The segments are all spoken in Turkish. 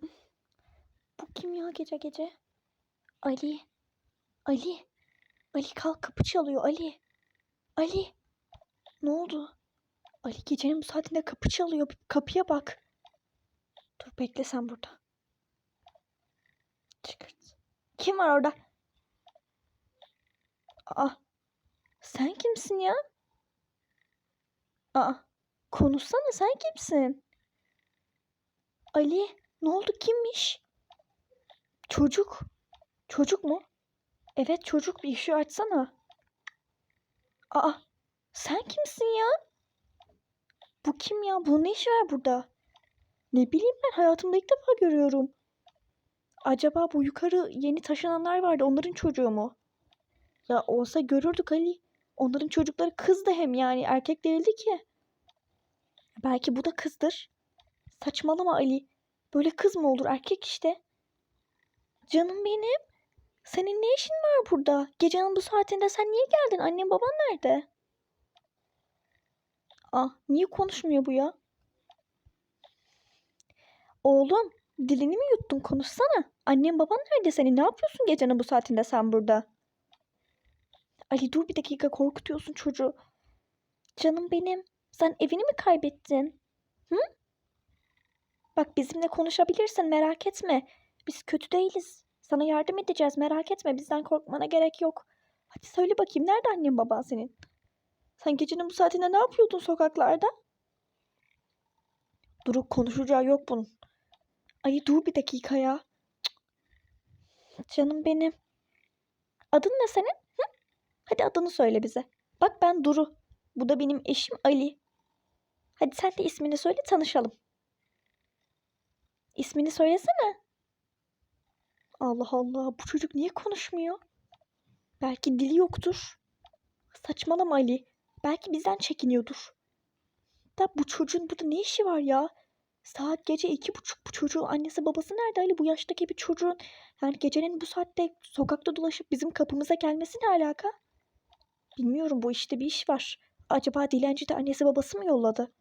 Bu kim ya gece gece? Ali. Ali. Ali kalk kapı çalıyor Ali. Ali. Ne oldu? Ali gecenin bu saatinde kapı çalıyor. Kapıya bak. Dur bekle sen burada. Çıkırt. Kim var orada? Aa. Sen kimsin ya? Aa. Konuşsana sen kimsin? Ali. Ne oldu kimmiş? Çocuk. Çocuk mu? Evet çocuk bir işi açsana. Aa. Sen kimsin ya? Bu kim ya? Bunun ne işi var burada? Ne bileyim ben hayatımda ilk defa görüyorum. Acaba bu yukarı yeni taşınanlar vardı onların çocuğu mu? Ya olsa görürdük Ali. Onların çocukları kızdı hem yani erkek değildi ki. Belki bu da kızdır. Saçmalama Ali. Böyle kız mı olur erkek işte. Canım benim. Senin ne işin var burada? Gecenin bu saatinde sen niye geldin? Annem baban nerede? Ah niye konuşmuyor bu ya? Oğlum dilini mi yuttun konuşsana. Annem baban nerede senin? Ne yapıyorsun gecenin bu saatinde sen burada? Ali dur bir dakika korkutuyorsun çocuğu. Canım benim. Sen evini mi kaybettin? Hı? Bak bizimle konuşabilirsin merak etme. Biz kötü değiliz. Sana yardım edeceğiz merak etme. Bizden korkmana gerek yok. Hadi söyle bakayım nerede annen baban senin? Sen gecenin bu saatinde ne yapıyordun sokaklarda? Durup konuşacağı yok bunun. Ay dur bir dakika ya. Canım benim. Adın ne senin? Hı? Hadi adını söyle bize. Bak ben Duru. Bu da benim eşim Ali. Hadi sen de ismini söyle tanışalım. İsmini söylesene. Allah Allah bu çocuk niye konuşmuyor? Belki dili yoktur. Saçmalama Ali. Belki bizden çekiniyordur. Da bu çocuğun burada ne işi var ya? Saat gece iki buçuk bu çocuğun annesi babası nerede Ali? Bu yaştaki bir çocuğun yani gecenin bu saatte sokakta dolaşıp bizim kapımıza gelmesi ne alaka? Bilmiyorum bu işte bir iş var. Acaba dilenci de annesi babası mı yolladı?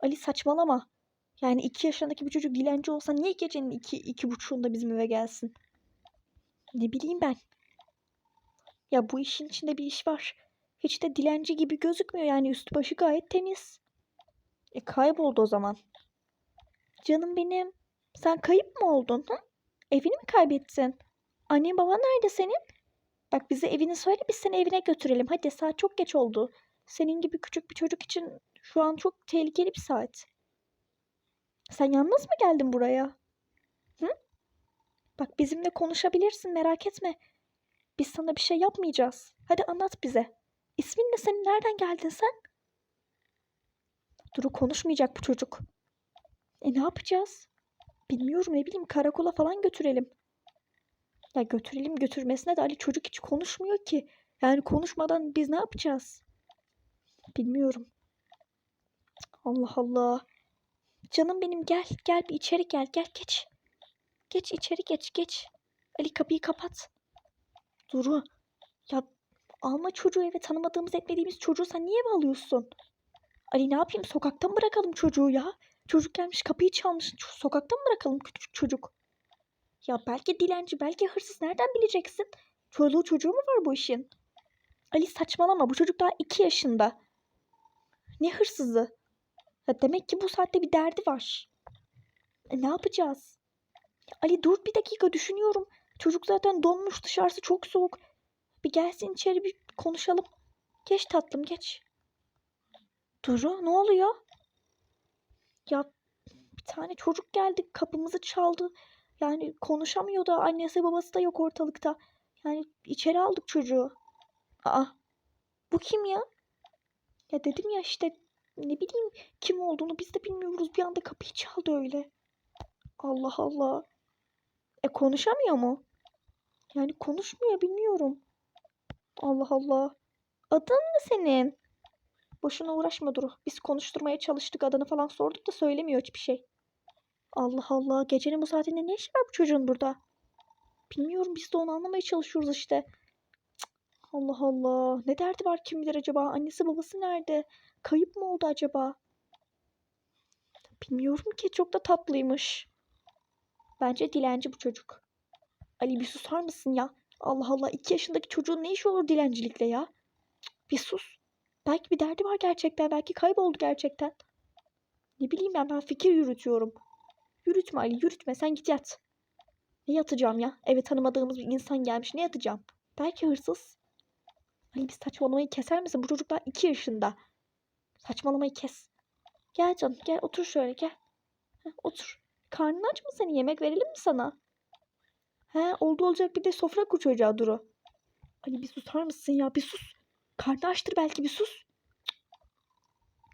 Ali saçmalama. Yani iki yaşındaki bir çocuk dilenci olsa niye gecenin iki, iki buçuğunda bizim eve gelsin? Ne bileyim ben. Ya bu işin içinde bir iş var. Hiç de dilenci gibi gözükmüyor yani üstü başı gayet temiz. E kayboldu o zaman. Canım benim. Sen kayıp mı oldun? Hı? Evini mi kaybettin? Annen baban nerede senin? Bak bize evini söyle biz seni evine götürelim. Hadi saat çok geç oldu. Senin gibi küçük bir çocuk için şu an çok tehlikeli bir saat. Sen yalnız mı geldin buraya? Hı? Bak bizimle konuşabilirsin merak etme. Biz sana bir şey yapmayacağız. Hadi anlat bize. İsmin ne senin? Nereden geldin sen? Duru konuşmayacak bu çocuk. E ne yapacağız? Bilmiyorum ne bileyim karakola falan götürelim. Ya götürelim götürmesine de Ali çocuk hiç konuşmuyor ki. Yani konuşmadan biz ne yapacağız? Bilmiyorum. Allah Allah. Canım benim gel gel bir içeri gel gel geç. Geç içeri geç geç. Ali kapıyı kapat. Duru ya alma çocuğu eve tanımadığımız etmediğimiz çocuğu sen niye eve alıyorsun? Ali ne yapayım sokakta mı bırakalım çocuğu ya? Çocuk gelmiş kapıyı çalmış. Ç- Sokakta mı bırakalım küçük çocuk? Ya belki dilenci belki hırsız nereden bileceksin? Çoluğu çocuğu mu var bu işin? Ali saçmalama bu çocuk daha iki yaşında. Ne hırsızı? Ya demek ki bu saatte bir derdi var. E ne yapacağız? Ya Ali dur bir dakika düşünüyorum. Çocuk zaten donmuş dışarısı çok soğuk. Bir gelsin içeri bir konuşalım. Geç tatlım geç. Duru ne oluyor? Ya bir tane çocuk geldi kapımızı çaldı. Yani konuşamıyor da annesi babası da yok ortalıkta. Yani içeri aldık çocuğu. Aa bu kim ya? Ya dedim ya işte ne bileyim kim olduğunu biz de bilmiyoruz. Bir anda kapıyı çaldı öyle. Allah Allah. E konuşamıyor mu? Yani konuşmuyor bilmiyorum. Allah Allah. Adın ne senin? Boşuna uğraşma Duru. Biz konuşturmaya çalıştık adını falan sorduk da söylemiyor hiçbir şey. Allah Allah. Gecenin bu saatinde ne işi var bu çocuğun burada? Bilmiyorum biz de onu anlamaya çalışıyoruz işte. Allah Allah. Ne derdi var kim bilir acaba? Annesi babası nerede? Kayıp mı oldu acaba? Bilmiyorum ki çok da tatlıymış. Bence dilenci bu çocuk. Ali bir susar mısın ya? Allah Allah iki yaşındaki çocuğun ne işi olur dilencilikle ya? Bir sus. Belki bir derdi var gerçekten. Belki kayboldu gerçekten. Ne bileyim ben ben fikir yürütüyorum. Yürütme Ali yürütme sen git yat. Ne yatacağım ya? Eve tanımadığımız bir insan gelmiş ne yatacağım? Belki hırsız. Ali bir saçmalamayı keser misin? Bu çocuk daha iki yaşında. Saçmalamayı kes. Gel canım gel otur şöyle gel. Otur. Karnın aç mı senin? Yemek verelim mi sana? He oldu olacak bir de sofra kur çocuğa Duru. Ali bir susar mısın ya? Bir sus. Karnı açtır belki bir sus.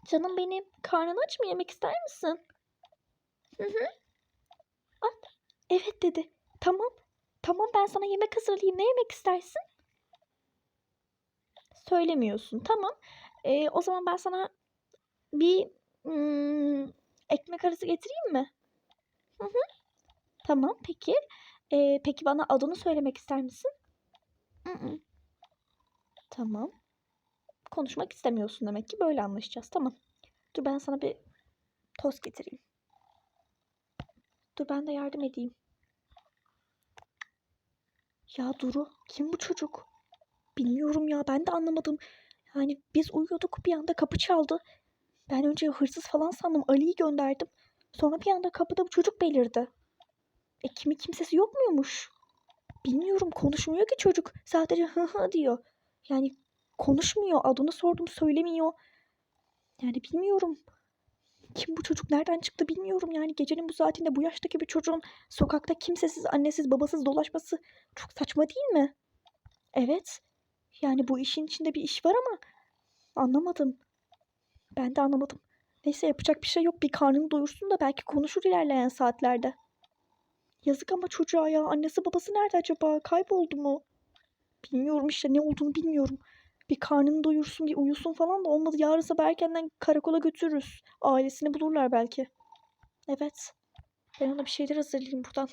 Canım benim. Karnın aç mı? Yemek ister misin? Hı hı. Al. Evet dedi. Tamam. Tamam ben sana yemek hazırlayayım. Ne yemek istersin? Söylemiyorsun. Tamam. Ee, o zaman ben sana bir hmm, ekmek arası getireyim mi? Hı hı. Tamam peki. Ee, peki bana adını söylemek ister misin? Hı hı. Tamam. Konuşmak istemiyorsun demek ki. Böyle anlaşacağız. Tamam. Dur ben sana bir tost getireyim. Dur ben de yardım edeyim. Ya Duru, kim bu çocuk? Bilmiyorum ya, ben de anlamadım. Yani biz uyuyorduk, bir anda kapı çaldı. Ben önce hırsız falan sandım, Ali'yi gönderdim. Sonra bir anda kapıda bu çocuk belirdi. E kimi kimsesi yok muymuş? Bilmiyorum, konuşmuyor ki çocuk. Sadece hı hı diyor. Yani konuşmuyor, adını sordum söylemiyor. Yani bilmiyorum. Kim bu çocuk nereden çıktı bilmiyorum yani gecenin bu saatinde bu yaştaki bir çocuğun sokakta kimsesiz, annesiz, babasız dolaşması çok saçma değil mi? Evet. Yani bu işin içinde bir iş var ama anlamadım. Ben de anlamadım. Neyse yapacak bir şey yok. Bir karnını doyursun da belki konuşur ilerleyen saatlerde. Yazık ama çocuğa ya. Annesi babası nerede acaba? Kayboldu mu? Bilmiyorum işte ne olduğunu bilmiyorum. Bir karnını doyursun, bir uyusun falan da olmadı. Yarın sabah erkenden karakola götürürüz. Ailesini bulurlar belki. Evet. Ben ona bir şeyler hazırlayayım buradan.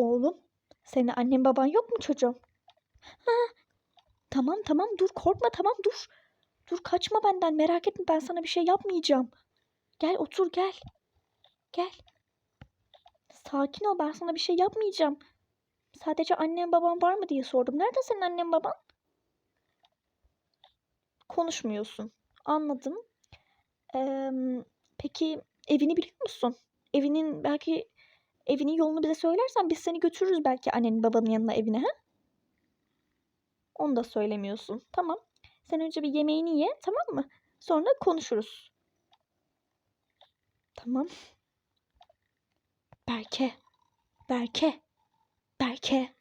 Oğlum, senin annen baban yok mu çocuğum? Ha, tamam tamam dur korkma tamam dur. Dur kaçma benden merak etme ben sana bir şey yapmayacağım. Gel otur gel. Gel. Sakin ol ben sana bir şey yapmayacağım. Sadece annem babam var mı diye sordum. Nerede senin annen baban? Konuşmuyorsun. Anladım. Eee, peki evini biliyor musun? Evinin belki evinin yolunu bize söylersen biz seni götürürüz belki annenin babanın yanına evine ha? Onu da söylemiyorsun. Tamam. Sen önce bir yemeğini ye, tamam mı? Sonra konuşuruz. Tamam. Berke. Berke. Berke.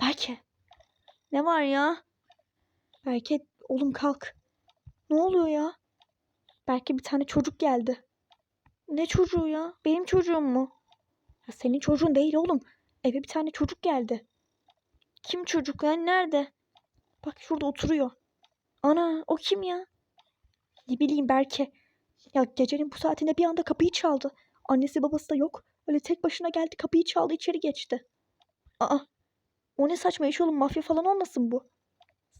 Berke. Ne var ya? Berke oğlum kalk. Ne oluyor ya? Berke bir tane çocuk geldi. Ne çocuğu ya? Benim çocuğum mu? Ya senin çocuğun değil oğlum. Eve bir tane çocuk geldi. Kim çocuk lan? Nerede? Bak şurada oturuyor. Ana o kim ya? Ne bileyim Berke. Ya gecenin bu saatinde bir anda kapıyı çaldı. Annesi babası da yok. Öyle tek başına geldi kapıyı çaldı içeri geçti. Aa o ne saçma iş oğlum mafya falan olmasın bu.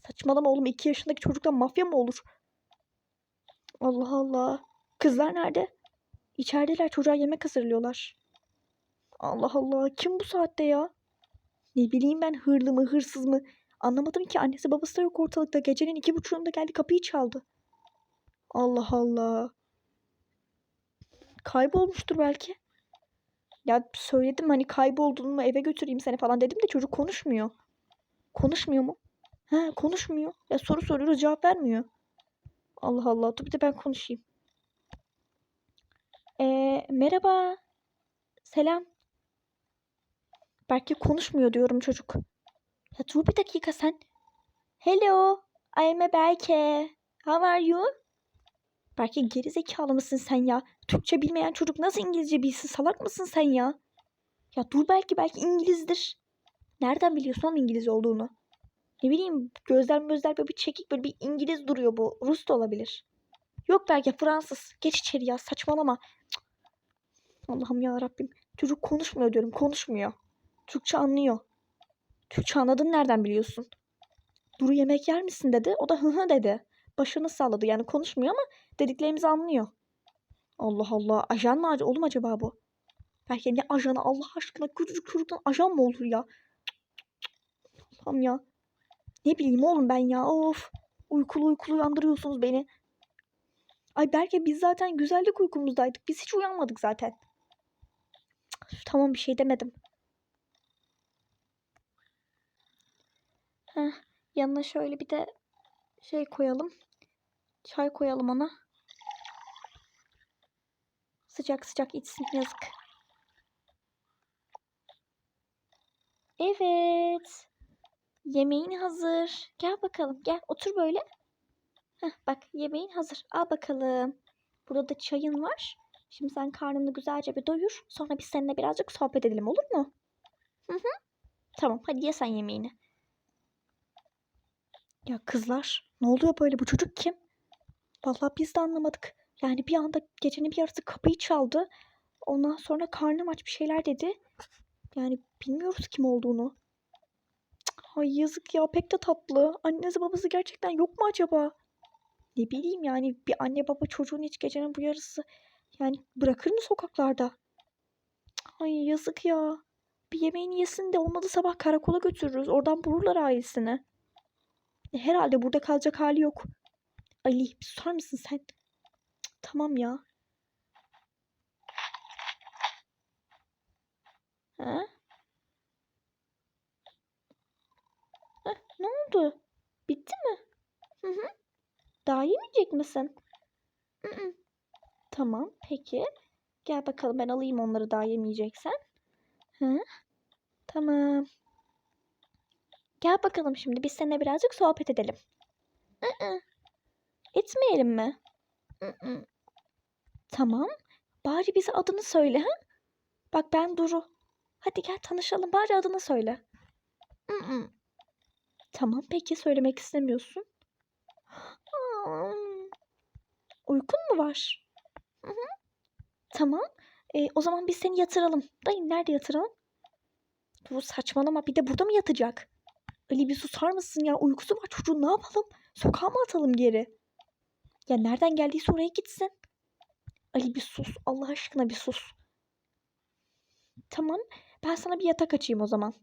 Saçmalama oğlum iki yaşındaki çocuktan mafya mı olur? Allah Allah. Kızlar nerede? İçerideler çocuğa yemek hazırlıyorlar. Allah Allah kim bu saatte ya? Ne bileyim ben hırlı mı hırsız mı? Anlamadım ki annesi babası da yok ortalıkta. Gecenin iki buçuğunda geldi kapıyı çaldı. Allah Allah. Kaybolmuştur belki. Ya söyledim hani kayboldun mu eve götüreyim seni falan dedim de çocuk konuşmuyor. Konuşmuyor mu? Ha konuşmuyor. Ya soru soruyoruz cevap vermiyor. Allah Allah dur bir de ben konuşayım. Ee, merhaba. Selam. Belki konuşmuyor diyorum çocuk. Ya dur bir dakika sen. Hello. I'm a Berke. How are you? Belki geri zekalı mısın sen ya? Türkçe bilmeyen çocuk nasıl İngilizce bilsin? Salak mısın sen ya? Ya dur belki belki İngilizdir. Nereden biliyorsun onun İngiliz olduğunu? Ne bileyim gözler gözler böyle bir çekik böyle bir İngiliz duruyor bu. Rus da olabilir. Yok belki Fransız. Geç içeri ya saçmalama. Cık. Allah'ım ya Rabbim. Çocuk konuşmuyor diyorum konuşmuyor. Türkçe anlıyor. Türkçe anladın nereden biliyorsun? Duru yemek yer misin dedi. O da hı hı dedi. Başını salladı yani konuşmuyor ama dediklerimizi anlıyor. Allah Allah. Ajan mı ac- oğlum acaba bu? Belki ne ajanı Allah aşkına küçücük çocuktan ajan mı olur ya? Tamam ya. Ne bileyim oğlum ben ya. Of. Uykulu uykulu uyandırıyorsunuz beni. Ay belki biz zaten güzellik uykumuzdaydık. Biz hiç uyanmadık zaten. Cık, Tamam bir şey demedim. Heh, yanına şöyle bir de şey koyalım. Çay koyalım ona. Sıcak sıcak içsin yazık. Evet. Yemeğin hazır. Gel bakalım gel otur böyle. Heh, bak yemeğin hazır. Al bakalım. Burada da çayın var. Şimdi sen karnını güzelce bir doyur. Sonra biz seninle birazcık sohbet edelim olur mu? Hı hı. Tamam hadi ye sen yemeğini. Ya kızlar ne oluyor böyle bu çocuk kim? Vallahi biz de anlamadık. Yani bir anda gecenin bir yarısı kapıyı çaldı. Ondan sonra karnım aç bir şeyler dedi. Yani bilmiyoruz kim olduğunu. Ay yazık ya pek de tatlı. Annesi babası gerçekten yok mu acaba? Ne bileyim yani bir anne baba çocuğun hiç gecenin bu yarısı yani bırakır mı sokaklarda? Ay yazık ya. Bir yemeğini yesin de olmadı sabah karakola götürürüz. Oradan bulurlar ailesini. Herhalde burada kalacak hali yok. Ali bir susar mısın sen? Tamam ya. Ha? Heh, ne oldu? Bitti mi? Hı hı. Daha yemeyecek misin? Hı hı. Tamam, peki. Gel bakalım ben alayım onları daha yemeyeceksen. Hı? Tamam. Gel bakalım şimdi biz seninle birazcık sohbet edelim. Etmeyelim mi? Tamam. Bari bize adını söyle ha? Bak ben Duru. Hadi gel tanışalım. Bari adını söyle. Tamam peki söylemek istemiyorsun. Aa, Uykun mu var? Hı hı. Tamam. E, o zaman biz seni yatıralım. Dayı nerede yatıralım? Dur saçmalama bir de burada mı yatacak? Ali bir susar mısın ya? Uykusu var çocuğun ne yapalım? Sokağa mı atalım geri? Ya nereden geldiyse oraya gitsin. Ali bir sus. Allah aşkına bir sus. Tamam. Ben sana bir yatak açayım o zaman.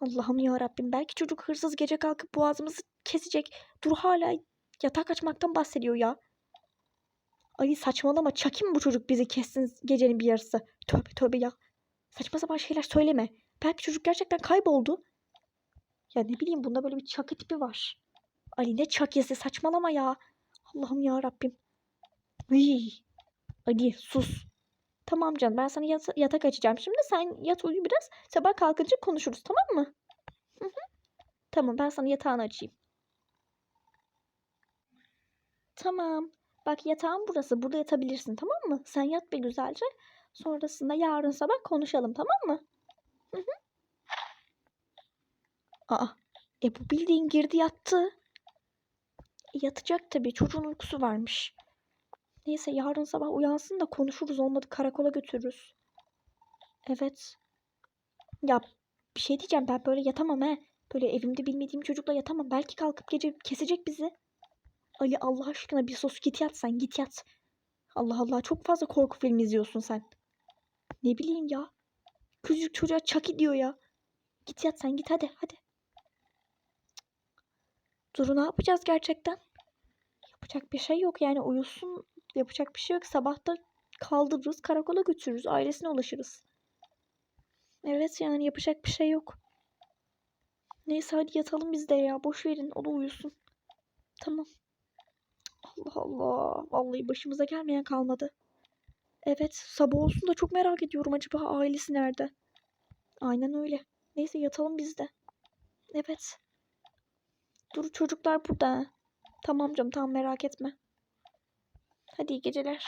Allah'ım ya Rabbim. Belki çocuk hırsız gece kalkıp boğazımızı kesecek. Dur hala yatak açmaktan bahsediyor ya. Ali saçmalama. Çakim bu çocuk bizi kessin gecenin bir yarısı. Tövbe tövbe ya. Saçma sapan şeyler söyleme. Belki çocuk gerçekten kayboldu. Ya ne bileyim bunda böyle bir çakı tipi var. Ali ne çakyesi saçmalama ya. Allah'ım ya Rabbim. Iy. Ali sus. Tamam canım ben sana yata- yatak açacağım şimdi. Sen yat uyu biraz. Sabah kalkınca konuşuruz tamam mı? Hı hı. Tamam ben sana yatağını açayım. Tamam. Bak yatağın burası. Burada yatabilirsin tamam mı? Sen yat bir güzelce. Sonrasında yarın sabah konuşalım tamam mı? Hı hı. Aa, e bu bildiğin girdi yattı. E, yatacak tabii. Çocuğun uykusu varmış. Neyse yarın sabah uyansın da konuşuruz. Olmadı karakola götürürüz. Evet. Ya bir şey diyeceğim ben böyle yatamam he. Böyle evimde bilmediğim çocukla yatamam. Belki kalkıp gece kesecek bizi. Ali Allah aşkına bir sus git yat sen git yat. Allah Allah çok fazla korku filmi izliyorsun sen. Ne bileyim ya. Küçücük çocuğa Chucky diyor ya. Git yat sen git hadi hadi. Duru ne yapacağız gerçekten? Yapacak bir şey yok yani uyusun yapacak bir şey yok. Sabah da kaldırırız karakola götürürüz ailesine ulaşırız. Evet yani yapacak bir şey yok. Neyse hadi yatalım biz de ya boş verin o da uyusun. Tamam. Allah Allah. Vallahi başımıza gelmeyen kalmadı. Evet sabah olsun da çok merak ediyorum acaba ailesi nerede? Aynen öyle. Neyse yatalım biz de. Evet. Dur çocuklar burada. Tamam canım tamam merak etme. Hadi iyi geceler.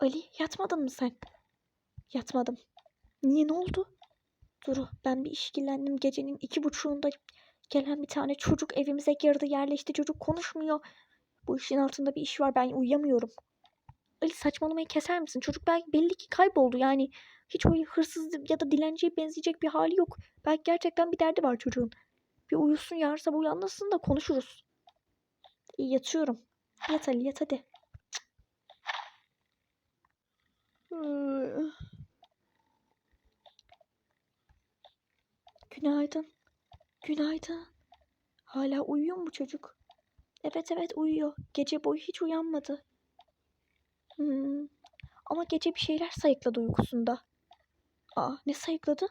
Ali yatmadın mı sen? Yatmadım. Niye ne oldu? Duru ben bir işkillendim gecenin iki buçuğunda gelen bir tane çocuk evimize girdi yerleşti çocuk konuşmuyor. Bu işin altında bir iş var ben uyuyamıyorum. Ali saçmalamayı keser misin? Çocuk belki belli ki kayboldu yani. Hiç öyle hırsız ya da dilenciye benzeyecek bir hali yok. Belki gerçekten bir derdi var çocuğun. Bir uyusun yarın sabah uyanmasın da konuşuruz. İyi yatıyorum. Yat Ali yat hadi. Günaydın. Günaydın. Hala uyuyor mu çocuk? Evet evet uyuyor. Gece boyu hiç uyanmadı. Hmm. Ama gece bir şeyler sayıkladı uykusunda. Aa ne sayıkladı?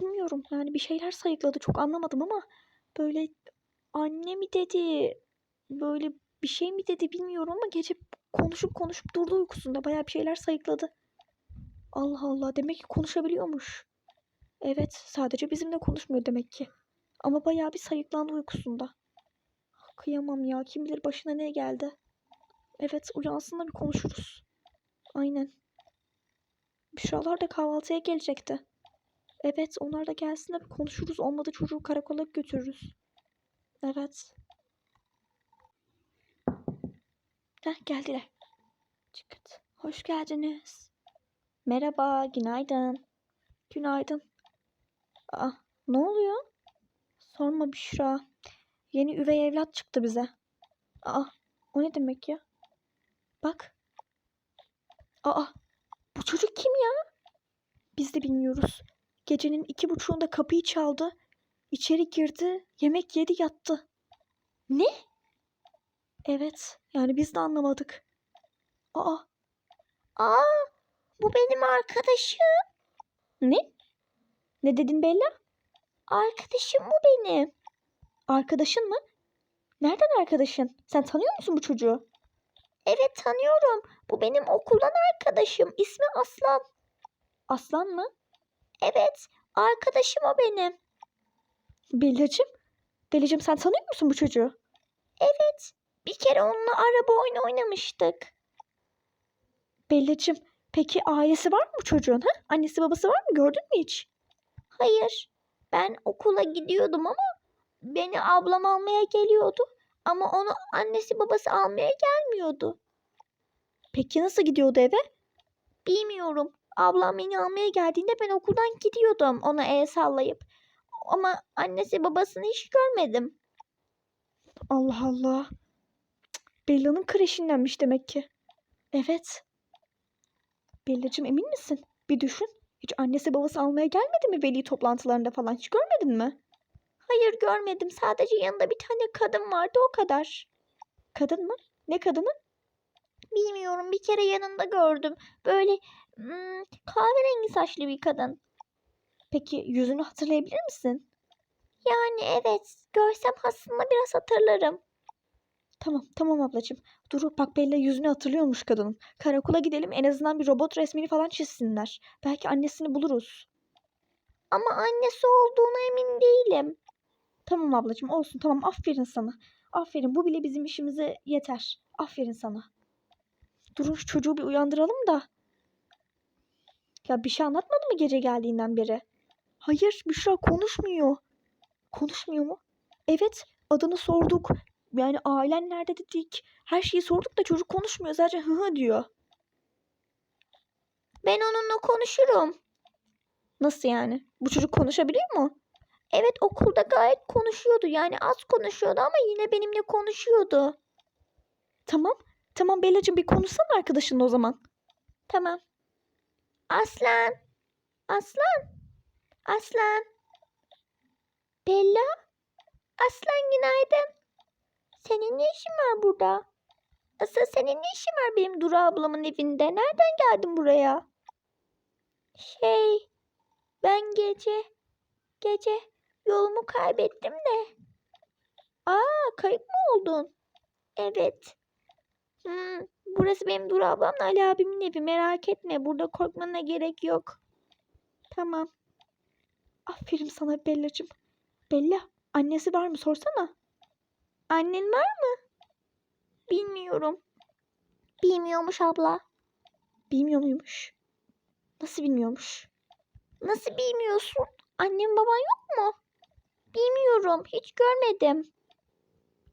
Bilmiyorum yani bir şeyler sayıkladı çok anlamadım ama böyle anne mi dedi böyle bir şey mi dedi bilmiyorum ama gece konuşup konuşup durdu uykusunda bayağı bir şeyler sayıkladı. Allah Allah demek ki konuşabiliyormuş. Evet sadece bizimle konuşmuyor demek ki. Ama bayağı bir sayıklandı uykusunda. Kıyamam ya kim bilir başına ne geldi. Evet uyansın da bir konuşuruz. Aynen. Büşralar da kahvaltıya gelecekti. Evet onlar da gelsin de bir konuşuruz. Olmadı çocuğu karakola götürürüz. Evet. Heh, geldiler. Çıkıt. Hoş geldiniz. Merhaba, günaydın. Günaydın. Aa, ne oluyor? Sorma Büşra. Yeni üvey evlat çıktı bize. Aa, o ne demek ya? Bak. Aa, bu çocuk kim ya? Biz de bilmiyoruz. Gecenin iki buçuğunda kapıyı çaldı. İçeri girdi, yemek yedi yattı. Ne? Evet, yani biz de anlamadık. Aa, Aa, bu benim arkadaşım. ne? Ne dedin Bella? Arkadaşım bu benim. Arkadaşın mı? Nereden arkadaşın? Sen tanıyor musun bu çocuğu? Evet tanıyorum. Bu benim okuldan arkadaşım. İsmi Aslan. Aslan mı? Evet, arkadaşım o benim. Bellacığım. Bellacığım sen tanıyor musun bu çocuğu? Evet, bir kere onunla araba oyunu oynamıştık. Bellacığım. Peki ailesi var mı bu çocuğun? Ha? Annesi babası var mı? Gördün mü hiç? Hayır, ben okula gidiyordum ama beni ablam almaya geliyordu. Ama onu annesi babası almaya gelmiyordu. Peki nasıl gidiyordu eve? Bilmiyorum. Ablam beni almaya geldiğinde ben okuldan gidiyordum ona el sallayıp. Ama annesi babasını hiç görmedim. Allah Allah. Bella'nın kreşindenmiş demek ki. Evet. Bellacığım emin misin? Bir düşün. Hiç annesi babası almaya gelmedi mi veli toplantılarında falan? Hiç görmedin mi? Hayır görmedim. Sadece yanında bir tane kadın vardı o kadar. Kadın mı? Ne kadını? Bilmiyorum bir kere yanında gördüm. Böyle hmm, kahverengi saçlı bir kadın. Peki yüzünü hatırlayabilir misin? Yani evet görsem aslında biraz hatırlarım. Tamam, tamam ablacığım. Dur bak Bella yüzünü hatırlıyormuş kadının. Karakola gidelim en azından bir robot resmini falan çizsinler. Belki annesini buluruz. Ama annesi olduğuna emin değilim. Tamam ablacığım olsun tamam aferin sana. Aferin bu bile bizim işimize yeter. Aferin sana. Durun şu çocuğu bir uyandıralım da. Ya bir şey anlatmadı mı gece geldiğinden beri? Hayır Büşra konuşmuyor. Konuşmuyor mu? Evet adını sorduk. Yani ailen nerede dedik. Her şeyi sorduk da çocuk konuşmuyor. Sadece hı hı diyor. Ben onunla konuşurum. Nasıl yani? Bu çocuk konuşabiliyor mu? Evet okulda gayet konuşuyordu. Yani az konuşuyordu ama yine benimle konuşuyordu. Tamam. Tamam Bellacığım bir konuşsana arkadaşınla o zaman. Tamam. Aslan. Aslan. Aslan. Bella. Aslan günaydın. Senin ne işin var burada? Asıl senin ne işin var benim Duru ablamın evinde? Nereden geldin buraya? Şey, ben gece, gece yolumu kaybettim de. Aa, kayıp mı oldun? Evet. Hmm, burası benim Duru ablamla Ali abimin evi. Merak etme, burada korkmana gerek yok. Tamam. Aferin sana Bellacığım. Bella annesi var mı sorsana. Annen var mı? Bilmiyorum. Bilmiyormuş abla. Bilmiyor muymuş? Nasıl bilmiyormuş? Nasıl bilmiyorsun? Annem baban yok mu? Bilmiyorum. Hiç görmedim.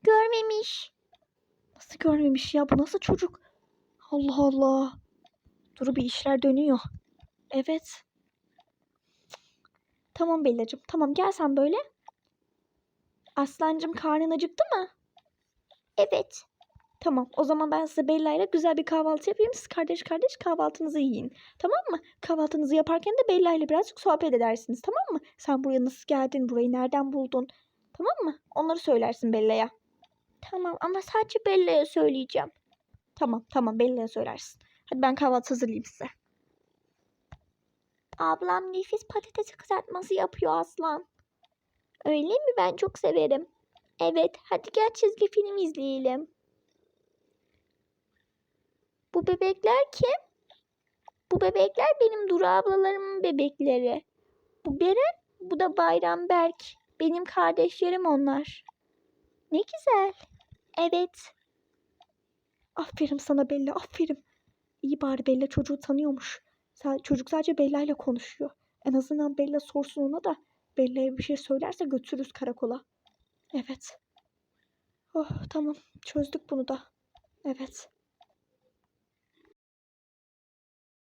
Görmemiş. Nasıl görmemiş ya? Bu nasıl çocuk? Allah Allah. Duru bir işler dönüyor. Evet. Tamam Bellacığım. Tamam gel sen böyle. Aslancığım karnın acıktı mı? Evet. Tamam. O zaman ben size Bella ile güzel bir kahvaltı yapayım. Siz kardeş kardeş kahvaltınızı yiyin. Tamam mı? Kahvaltınızı yaparken de Bella ile birazcık sohbet edersiniz. Tamam mı? Sen buraya nasıl geldin? Burayı nereden buldun? Tamam mı? Onları söylersin Bella'ya. Tamam ama sadece Bella'ya söyleyeceğim. Tamam tamam Bella'ya söylersin. Hadi ben kahvaltı hazırlayayım size. Ablam nefis patates kızartması yapıyor Aslan. Öyle mi? Ben çok severim. Evet, hadi gel çizgi film izleyelim. Bu bebekler kim? Bu bebekler benim Duru ablalarımın bebekleri. Bu Beren, bu da Bayram Berk. Benim kardeşlerim onlar. Ne güzel. Evet. Aferin sana Bella aferin. İyi bari Bella çocuğu tanıyormuş. Çocuk sadece Bella ile konuşuyor. En azından Bella sorsun ona da Bella'ya bir şey söylerse götürürüz karakola. Evet. Oh tamam çözdük bunu da. Evet.